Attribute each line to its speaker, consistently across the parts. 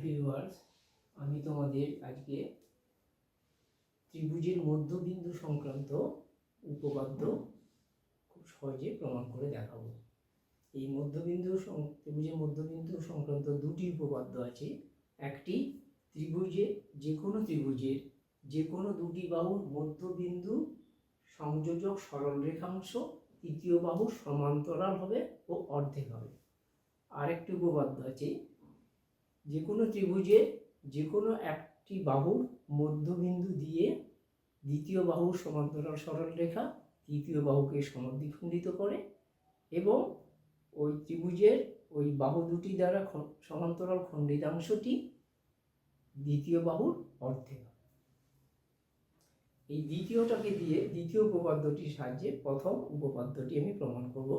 Speaker 1: Viewers আমি তোমাদের আজকে ত্রিভুজের মধ্যবিন্দু সংক্রান্ত উপপাদ্য খুব সহজে প্রমাণ করে দেখাবো। এই মধ্যবিন্দু ত্রিভুজের মধ্যবিন্দু সংক্রান্ত দুটি উপপাদ্য আছে। একটি ত্রিভুজে যে কোনো ত্রিভুজের যে কোনো দুটি বাহুর মধ্যবিন্দু সংযোজক সরল রেখাংশ তৃতীয় বাহু সমান্তরাল হবে ও অর্ধেক হবে। আরেকটি উপপাদ্য আছে যে কোনো ত্রিভুজের যে কোনো একটি বাহুর মধ্যবিন্দু দিয়ে দ্বিতীয় বাহুর সমান্তরাল সরল রেখা তৃতীয় বাহুকে সমদ্বিখণ্ডিত করে এবং ওই ত্রিভুজের ওই বাহু দুটি দ্বারা সমান্তরাল খণ্ডিতাংশটি দ্বিতীয় বাহুর অর্ধেক। এই দ্বিতীয়টাকে দিয়ে দ্বিতীয় উপপাদ্যটির সাহায্যে প্রথম উপপাদ্যটি আমি প্রমাণ করব,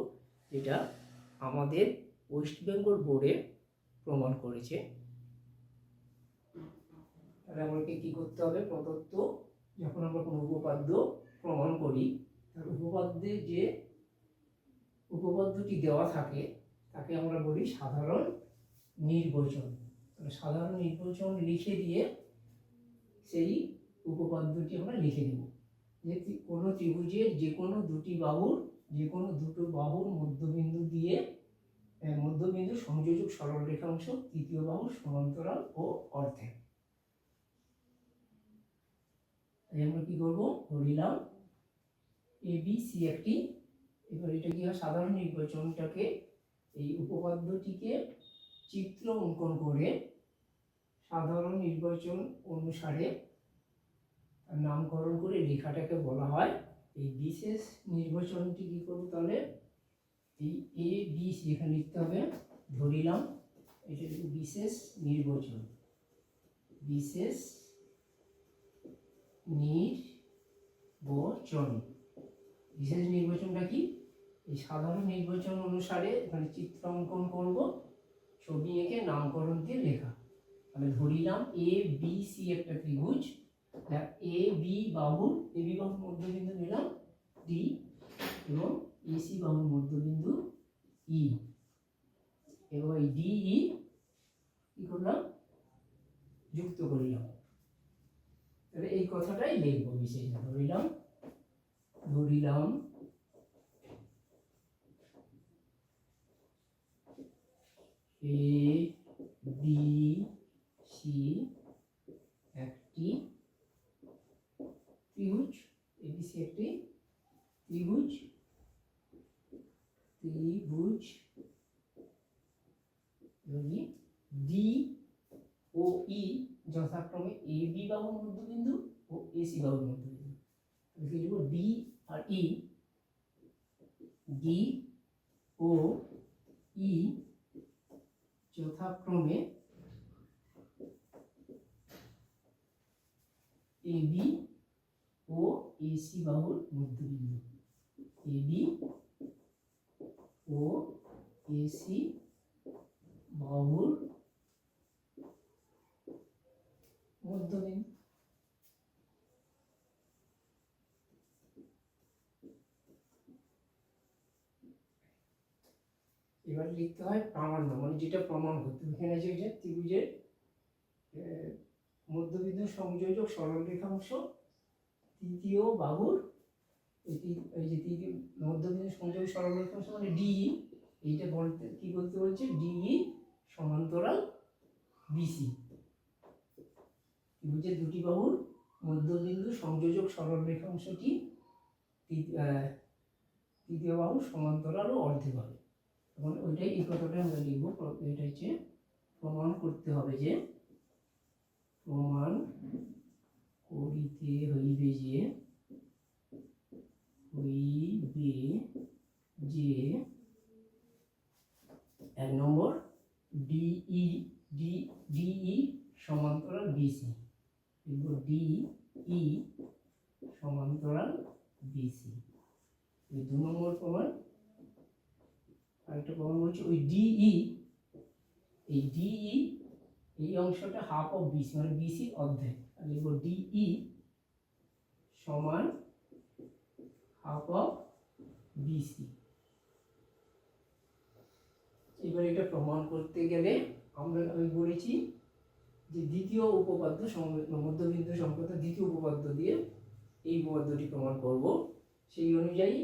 Speaker 1: যেটা আমাদের ওয়েস্ট বেঙ্গল বোর্ডে প্রমাণ করেছে। তাহলে আমাকে কি করতে হবে? প্রদত্ত যখন আমরা কোনো উপপাদ্য প্রমাণ করি, তার উপপাদ্যে যে উপপাদ্যটি দেওয়া থাকে, তাকে আমরা বলি সাধারণ নির্বাচন। সাধারণ নির্বাচন লিখে দিয়ে সেই উপপাদ্যটি আমরা লিখে দেব যে কোনো ত্রিভুজের যে কোনো দুটি বাহুর যে কোনো দুটো বাহুর মধ্যবিন্দু দিয়ে মধ্যবিন্দু সংযোজক সরল রেখাংশ তৃতীয় বাহু সমান্তরাল ও অর্ধেক। তাই আমরা কি করব? ধরিলাম এ বি সি একটি এবার এটা কি হয়? সাধারণ নির্বাচনটাকে এই উপপাদ্যটিকে চিত্র অঙ্কন করে সাধারণ নির্বাচন অনুসারে নামকরণ করে লেখাটাকে বলা হয়। এই বিশেষ নির্বাচনটি কি করব তাহলে? এই এ বি সি এখানে লিখতে হবে। ধরিলাম এটা বিশেষ নির্বাচন। বিশেষ নির্বাচন বিশেষ নির্বাচনটা কি? এই সাধারণ নির্বাচন অনুসারে এখানে চিত্র অঙ্কন করব। ছবি এঁকে নামকরণ দিয়ে লেখা। তাহলে ধরিলাম এ বি সি একটা ত্রিভুজ। এ বি বাহুর এ বি বাহুর মধ্যবিন্দু নিলাম ডি এবং এসি বাহুর মধ্যবিন্দু ই এবং এই ডি ই কি করলাম? যুক্ত করলাম। তাহলে এই কথাটাই লিখব বিশেষ ধরিলাম ধরিলাম। এ, বি, সি, একটি ত্রিভুজ এবিসি একটি ত্রিভুজ। ত্রিভুজ ডি, ও, ই যথাক্রমে এ বি বাহুর মধ্যবিন্দু ও এসি বাহুর মধ্যবিন্দু। কি লিখব? ডি আর ই ডি ও ই যথাক্রমে এ বি ও এসি বাহুর মধ্যবিন্দু। এ বি ও এসি বাহুর মধ্যবিন্দু এবার লিখতে হয় প্রামাণ্য মানে যেটা প্রমাণ করতে। এখানে আছে যে ত্রিভুজের মধ্যবিন্দু সংযোজক সরল রেখাংশ তৃতীয় বাহুর যে তৃতীয় মধ্যবিন্দু সংযোগ সরল রেখাংশ মানে ডি এইটা বলতে কি বলতে বলছে? ডিই সমান্তরাল বিসি ত্রিভুজের দুটি বাহুর মধ্যবিন্দু সংযোজক সরল রেখাংশটি তৃ- আহ, তৃতীয় বাহু সমান্তরাল ও অর্ধেক হবে। তখন ওইটাই এই কথাটা আমরা লিখব। এটা হচ্ছে প্রমাণ করতে হবে যে প্রমাণ করিতে হইবে যে হইবে যে এক নম্বর ডিই ডি ডিই সমান্তরাল বিসি লিখব ডিই সমান্তরাল বিসি এই দু নম্বর প্রমাণ আরেকটা প্রমাণ বলছি, ওই ডিই এই ডিই এই অংশটা হাফ অফ বিসি মানে বিসি অর্ধেক। আর লিখব ডিই সমান হাফ অফ বিসি এবার এটা প্রমাণ করতে গেলে আমরা আমি বলেছি যে দ্বিতীয় উপপাদ্য মধ্যবিন্দু সংক্রান্ত দ্বিতীয় উপপাদ্য দিয়ে এই উপপাদ্যটি প্রমাণ করব। সেই অনুযায়ী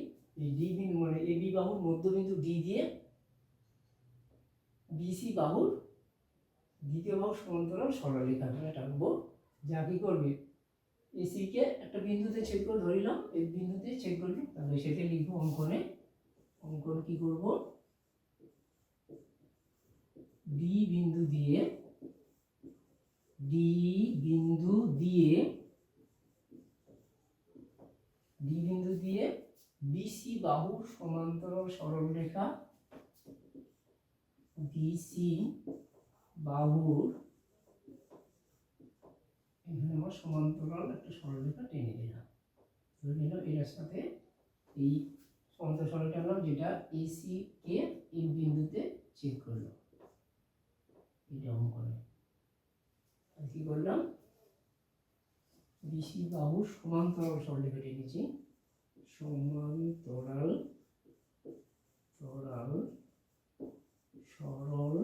Speaker 1: এই ডি বিন্দু মানে এ বি বাহুর মধ্যবিন্দু ডি দিয়ে বিসি বাহুর দ্বিতীয় বাহুর সমান্তরাল সরলরেখা আমরা টানবো। যা কি করবে? এ এসিকে একটা বিন্দুতে ছেদ করে ধরিলাম, এই বিন্দুতে ছেদ করলাম তাহলে সেটা লিখব অঙ্কনে। অঙ্কন কি করব? ডি বিন্দু দিয়ে ডি বিন্দু দিয়ে ডি বিন্দু দিয়ে বিসি বাহুর সমান্তরাল সরলরেখা বিসি বাহুর, এখানে আমার সমান্তরাল একটা সরলরেখা টেনে দিলাম ধরে নিলাম এর সাথে এই সমান্তরাল সরল টানলাম যেটা এসি কে এই বিন্দুতে চেক করল। এটা অঙ্কনে। আর কি করলাম? বিসি বাহুর সমান্তরাল সরলরেখা টেনেছি সমান্তরাল, তরাল, সরল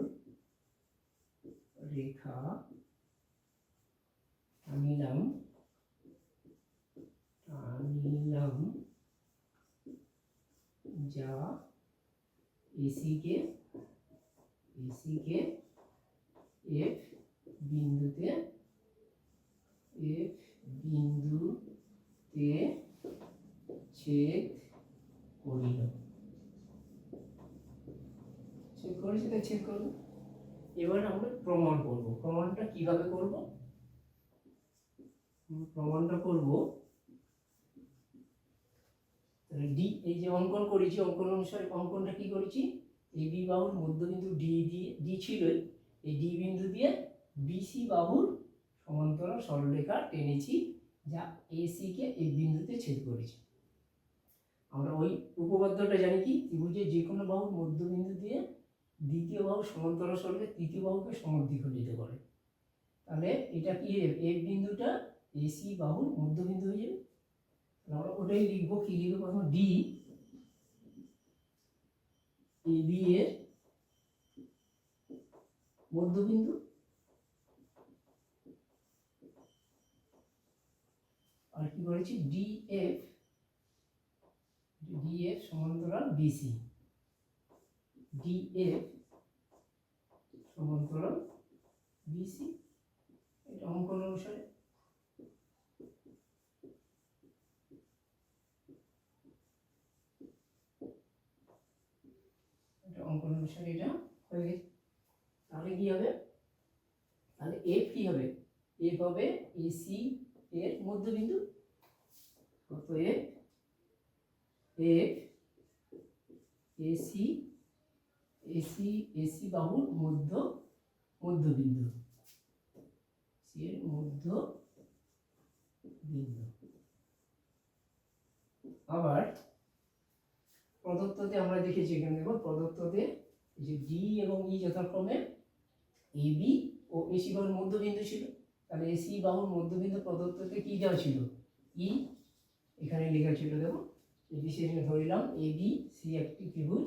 Speaker 1: রেখা আনিলাম আনিলাম যা এসিকে এসিকে এফ বিন্দুতে এফ বিন্দুতে ছেদ করিল। ছেদ করেছে তাই ছেদ করব? এবার আমরা প্রমাণ করব। প্রমাণটা কীভাবে করব? প্রমাণটা করব। তাহলে ডি এই যে অঙ্কন করেছি, অঙ্কন অনুসারে অঙ্কনটা কি করেছি? এই বি বাহুর মধ্যবিন্দু ডি দিয়ে ডি ছিল এই ডি বিন্দু দিয়ে বিসি বাহুর সমান্তরাল সরলরেখা টেনেছি যা এসিকে এই বিন্দুতে ছেদ করেছে। আমরা ওই উপপাদ্যটা জানি কি? ত্রিভুজের যে কোনো বাহুর মধ্যবিন্দু দিয়ে দ্বিতীয় বাহু সমান্তরাল সরলকে তৃতীয় বাহুকে সমদ্বিখণ্ডিত করে। তাহলে এটা কি এফ বিন্দুটা এসি বাহুর মধ্যবিন্দু হয়ে যাবে। আমরা ওটাই লিখব কি? লিখব প্রথম ডি এ বি এর মধ্যবিন্দু আর কি বলেছি ডি এফ ডি এফ সমান্তরাল বিসি ডি এফ সমান্তরাল বিসি এটা অঙ্কন অনুসারে। এটা অঙ্কন অনুসারে এটা হয়ে গেছে। তাহলে কি হবে? তাহলে এফ কি হবে? এফ হবে এসি এর মধ্যবিন্দু কত F F AC AC AC বাহুর মধ্য, মধ্যবিন্দু। সি এর মধ্য বিন্দু আবার প্রদত্ততে আমরা দেখেছি এখানে দেখো, প্রদত্ততে যে ডি এবং ই যথাক্রমে এ বি ও এসি বাহুর মধ্যবিন্দু ছিল। তাহলে এসি বাহুর মধ্যবিন্দু প্রদত্ততে কি দেওয়া ছিল? ই এখানে লেখা ছিল দেখো, এই বিশেষ ধরিলাম এ বি সি একটি ত্রিভুজ,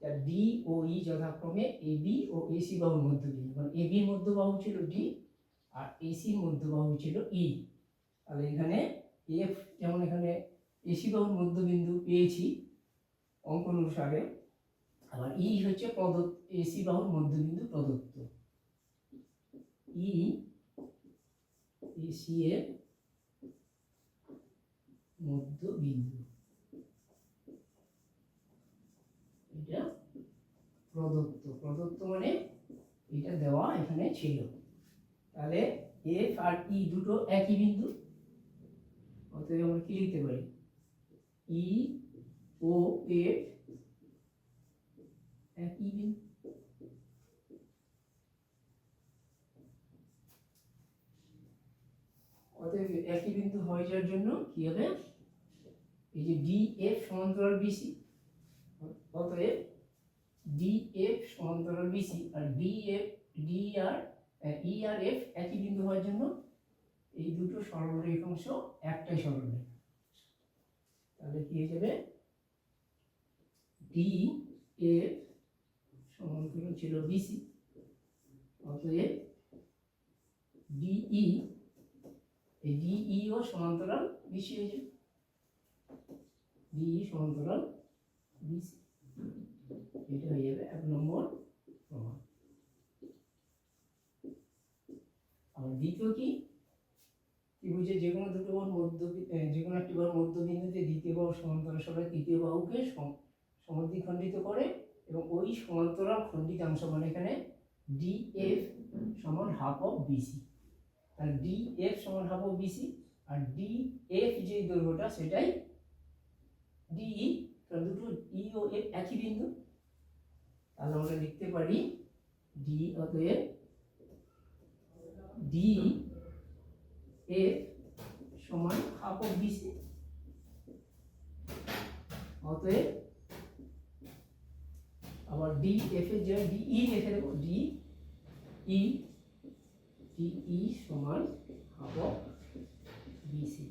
Speaker 1: যার ডি ও ই যথাক্রমে এ বি ও এসি বাহুর মধ্যবিন্দু। মানে এ বির মধ্যবাহু ছিল ডি আর এসির মধ্যবাহু ছিল ই তাহলে এখানে এফ যেমন এখানে এসি বাহুর মধ্যবিন্দু পেয়েছি অঙ্ক অনুসারে, আবার ই হচ্ছে প্রদত্ত এসি বাহুর মধ্যবিন্দু প্রদত্ত। ই এসি এর মধ্যবিন্দু। এটা প্রদত্ত। প্রদত্ত মানে এটা দেওয়া এখানে ছিল। তাহলে এফ আর ই দুটো একই বিন্দু? অতএব আমরা কি লিখতে পারি? ই ও এফ একই বিন্দু অতএব একই বিন্দু হয়ে যাওয়ার জন্য কি হবে? এই যে ডি এফ সমান্তরাল বিসি অতএব ডি এফ সমান্তরাল বিসি আর ডি এফ ডি আর ই আর এফ একই বিন্দু হওয়ার জন্য এই দুটো সরলরেখাংশ একটাই সরলরেখা। তাহলে কি হয়ে যাবে? ডি এফ সমান্তরাল ছিল বিসি অতএব ডিই এই ডিই ও সমান্তরাল বিসি হয়ে যাবে ডিই সমান্তরাল বিসি এটা হয়ে যাবে এক নম্বর আর দ্বিতীয় কি? ত্রিভুজের যে কোনো দুটো বাহুর মধ্য যে কোনো একটি বাহুর মধ্যবিন্দুতে দ্বিতীয় বাহু সমান্তরাল সবাই তৃতীয় বাহুকে সম- সমদ্বিখণ্ডিত করে এবং ওই সমান্তরাল খণ্ডিতাংশ মানে এখানে ডিএফ সমান হাফ অফ বিসি তাহলে ডি এফ সমান অফ বিসি আর ডি এফ যে দৈর্ঘ্যটা সেটাই ডিই কারণ দুটো ই ও এফ একই বিন্দু। তাহলে আমরা লিখতে পারি ডি অতএব ডি এফ সমান হাফ অফ বিসি অতএব আবার ডি এফ এর জায়গায় ডি ই লিখে দেবো। ডি ই ডি ই সমান হাফ অফ বিসি